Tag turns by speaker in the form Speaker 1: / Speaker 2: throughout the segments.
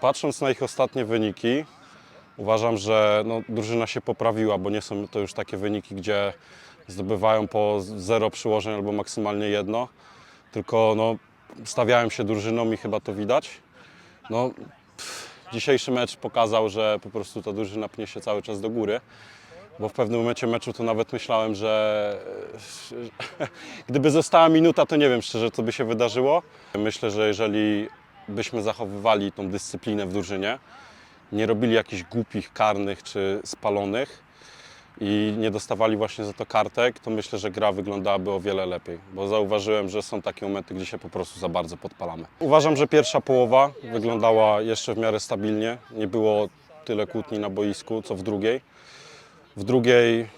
Speaker 1: patrząc na ich ostatnie wyniki, uważam, że no, drużyna się poprawiła, bo nie są to już takie wyniki, gdzie zdobywają po zero przyłożeń albo maksymalnie jedno, tylko no, stawiałem się drużyną i chyba to widać. No, pff, dzisiejszy mecz pokazał, że po prostu ta drużyna pnie się cały czas do góry. Bo w pewnym momencie meczu to nawet myślałem, że gdyby została minuta, to nie wiem szczerze, co by się wydarzyło. Myślę, że jeżeli byśmy zachowywali tą dyscyplinę w drużynie, nie robili jakichś głupich, karnych czy spalonych i nie dostawali właśnie za to kartek, to myślę, że gra wyglądałaby o wiele lepiej. Bo zauważyłem, że są takie momenty, gdzie się po prostu za bardzo podpalamy. Uważam, że pierwsza połowa wyglądała jeszcze w miarę stabilnie. Nie było tyle kłótni na boisku, co w drugiej. W drugiej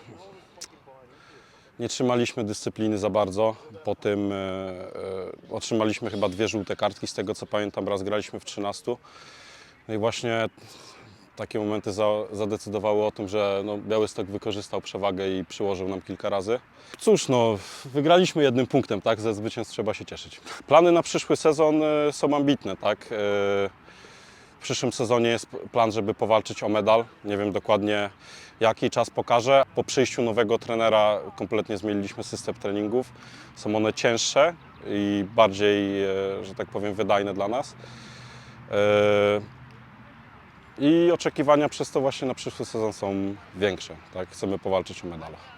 Speaker 1: nie trzymaliśmy dyscypliny za bardzo. Po tym e, e, otrzymaliśmy chyba dwie żółte kartki, z tego co pamiętam, raz graliśmy w 13. No i właśnie takie momenty za, zadecydowały o tym, że no, Białystok wykorzystał przewagę i przyłożył nam kilka razy. Cóż, no, wygraliśmy jednym punktem, tak? Ze zwycięstw trzeba się cieszyć. Plany na przyszły sezon e, są ambitne, tak? W przyszłym sezonie jest plan, żeby powalczyć o medal. Nie wiem dokładnie jaki czas pokaże. Po przyjściu nowego trenera kompletnie zmieniliśmy system treningów. Są one cięższe i bardziej, e, że tak powiem, wydajne dla nas. E, I oczekiwania przez to właśnie na przyszły sezon są większe. Tak? Chcemy powalczyć o medalach.